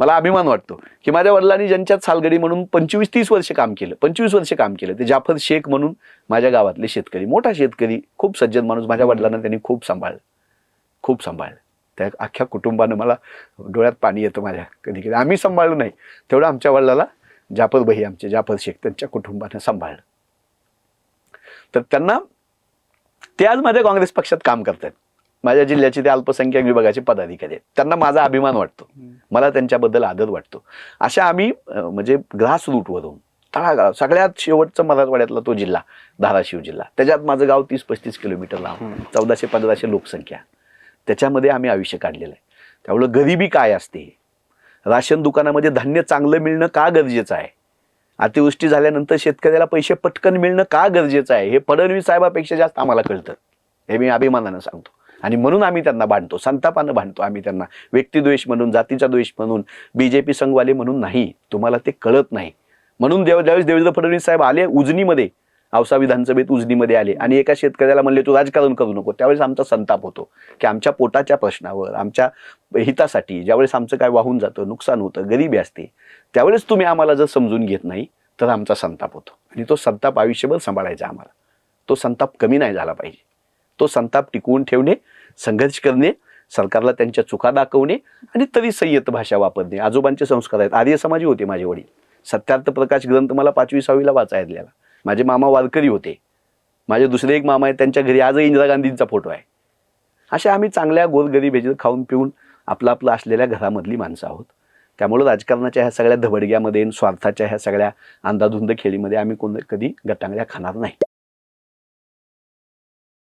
मला अभिमान वाटतो की माझ्या वडिलांनी ज्यांच्यात सालगडी म्हणून पंचवीस तीस वर्ष काम केलं पंचवीस वर्ष काम केलं ते जाफर शेख म्हणून माझ्या गावातले शेतकरी मोठा शेतकरी खूप सज्जन माणूस माझ्या वडिलांना त्यांनी खूप सांभाळलं खूप सांभाळलं. त्या अख्ख्या कुटुंबानं मला डोळ्यात पाणी येतं माझ्या कधी कधी आम्ही सांभाळलं नाही तेवढं आमच्या वडिलाला जाफर भाई आमचे जाफर शेख त्यांच्या कुटुंबानं सांभाळलं. तर त्यांना ते आज माझ्या काँग्रेस पक्षात काम करतात माझ्या जिल्ह्याचे ते अल्पसंख्याक विभागाचे पदाधिकारी आहेत. त्यांना माझा अभिमान वाटतो. मला त्यांच्याबद्दल आदर वाटतो. अशा आम्ही म्हणजे ग्रास रूटवरून तळागाळ सगळ्यात शेवटचा मराठवाड्यातला तो जिल्हा धाराशिव जिल्हा. त्याच्यात माझं गाव तीस पस्तीस किलोमीटर लांब चौदाशे पंधराशे लोकसंख्या त्याच्यामध्ये आम्ही आयुष्य काढलेलं आहे. त्यामुळं गरिबी काय असते? राशन दुकानामध्ये धान्य चांगलं मिळणं का गरजेचं आहे? अतिवृष्टी झाल्यानंतर शेतकऱ्याला पैसे पटकन मिळणं का गरजेचं आहे? हे फडणवीस साहेबापेक्षा जास्त आम्हाला कळतं. हे मी अभिमानानं सांगतो. आणि म्हणून आम्ही त्यांना भांडतो संतापानं भांडतो आम्ही त्यांना. व्यक्तिद्वेष म्हणून जातीचा द्वेष म्हणून बी जे पी संघवाले म्हणून नाही तुम्हाला ते कळत नाही. म्हणून देव ज्यावेळेस देवेंद्र फडणवीस साहेब आले उजनीमध्ये औसा विधानसभेत उजनीमध्ये आले आणि एका शेतकऱ्याला म्हणले तू राजकारण करू नको. त्यावेळेस आमचा संताप होतो की आमच्या पोटाच्या प्रश्नावर आमच्या हितासाठी ज्यावेळेस आमचं काय वाहून जातं नुकसान होतं गरिबी असते त्यावेळेस तुम्ही आम्हाला जर समजून घेत नाही तर आमचा संताप होतो. आणि तो संताप आयुष्यभर सांभाळायचा आम्हाला. तो संताप कमी नाही झाला पाहिजे. तो संताप टिकवून ठेवणे संघर्ष करणे सरकारला त्यांच्या चुका दाखवणे आणि तरी संयत भाषा वापरणे. आजोबांचे संस्कार आहेत. आर्य समाजी होते माझे वडील. सत्यार्थ प्रकाश ग्रंथ मला पाचवी सहावीला वाचायला माझे मामा वारकरी होते. माझे दुसरे एक मामा आहेत. त्यांच्या घरी आजही इंदिरा गांधींचा फोटो आहे. अशा आम्ही चांगल्या गोरगरीब ह्याच्यात खाऊन पिऊन आपलं आपलं असलेल्या घरामधली माणसं आहोत. त्यामुळं राजकारणाच्या ह्या सगळ्या धबडग्यामध्ये स्वार्थाच्या ह्या सगळ्या अंधाधुंद खेळीमध्ये आम्ही कोण कधी गटांगड्या खाणार नाही.